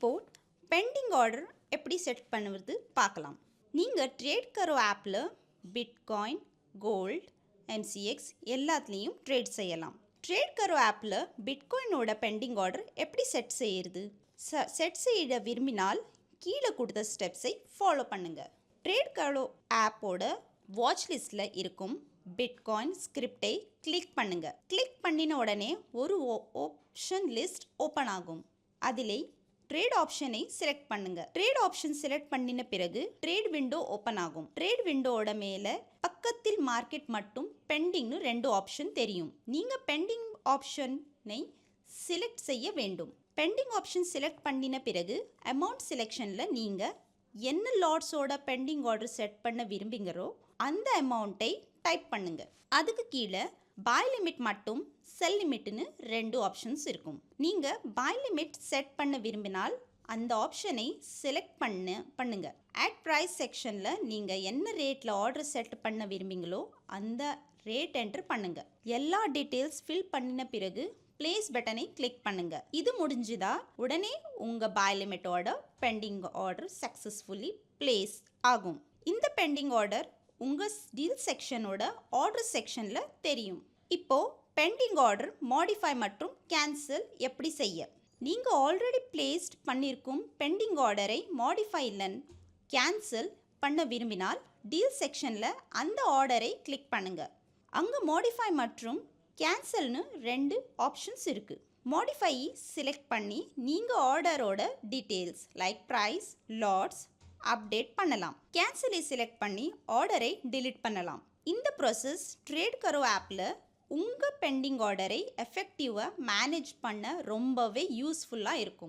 இப்போது pending order எப்படி set பண்ணுவது பார்க்கலாம். நீங்கள் ட்ரேட் கரோ ஆப்பில் பிட்காயின் கோல்ட் எம்சிஎக்ஸ் எல்லாத்துலேயும் ட்ரேட் செய்யலாம். ட்ரேட் கரோ ஆப்பில் பிட்காயினோட பெண்டிங் ஆர்டர் எப்படி செட் செய்யறது? ச செட் செய்ய விரும்பினால் கீழே கொடுத்த ஸ்டெப்ஸை ஃபாலோ பண்ணுங்கள் ட்ரேட் கரோ ஆப்போட வாட்ச் லிஸ்ட்டில் இருக்கும் பிட்காயின் ஸ்கிரிப்டை கிளிக் பண்ணுங்கள் கிளிக் பண்ணின உடனே ஒரு ஓப்ஷன் லிஸ்ட் ஓப்பன் ஆகும். அதிலே ட்ரேட் ஆப்ஷனை செலக்ட் பண்ணுங்க. ட்ரேட் ஆப்ஷன் செலக்ட் பண்ணின பிறகு ட்ரேட் விண்டோ ஓப்பன் ஆகும். ட்ரேட் விண்டோவோட மேலே பக்கத்தில் மார்க்கெட் மட்டும் பெண்டிங்னு ரெண்டு ஆப்ஷன் தெரியும். நீங்கள் பெண்டிங் ஆப்ஷனை செலக்ட் செய்ய வேண்டும். பெண்டிங் ஆப்ஷன் செலக்ட் பண்ணின பிறகு அமௌண்ட் செலெக்ஷனில் நீங்கள் என்ன லாட்ஸோட பெண்டிங் ஆர்டர் செட் பண்ண விரும்புகிறோ அந்த அமௌண்ட்டை டைப் பண்ணுங்க. அதுக்கு கீழே பாய் லிமிட் மட்டும் செல் லிமிட்னு ரெண்டு ஆப்ஷன்ஸ் இருக்கும். நீங்கள் பாய் லிமிட் செட் பண்ண விரும்பினால் அந்த ஆப்ஷனை செலக்ட் பண்ண பண்ணுங்க. ஆட் ப்ரைஸ் செக்ஷனில் நீங்கள் என்ன ரேட்டில் ஆர்டர் செட் பண்ண விரும்பிங்களோ அந்த ரேட் என்டர் பண்ணுங்க. எல்லா டீட்டெயில்ஸ் ஃபில் பண்ணின பிறகு பிளேஸ் பட்டனை கிளிக் பண்ணுங்க. இது முடிஞ்சுதா? உடனே உங்க buy limit order pending order successfully place ஆகும். இந்த பெண்டிங் ஆர்டர் உங்கள் டீல் செக்ஷனோட ஆர்டர் செக்ஷனில் தெரியும். இப்போது பெண்டிங் ஆர்டர் மாடிஃபை மற்றும் கேன்சல் எப்படி செய்ய? நீங்கள் ஆல்ரெடி பிளேஸ்ட் பண்ணியிருக்கும் பெண்டிங் ஆர்டரை மாடிஃபை இல்லன் கேன்சல் பண்ண விரும்பினால் டீல் செக்ஷனில் அந்த ஆர்டரை கிளிக் பண்ணுங்கள் அங்கே மாடிஃபை மற்றும் கேன்சல்னு ரெண்டு ஆப்ஷன்ஸ் இருக்குது மாடிஃபை செலக்ட் பண்ணி நீங்கள் ஆர்டரோட details like price lots update பண்ணலாம். கேன்சலை செலக்ட் பண்ணி ஆர்டரை டிலீட் பண்ணலாம். இந்த ப்ராசஸ் ட்ரேட் கரோ ஆப்பில் உங்கள் பெண்டிங் ஆர்டரை எஃபெக்டிவாக மேனேஜ் பண்ண ரொம்பவே யூஸ்ஃபுல்லாக இருக்கும்.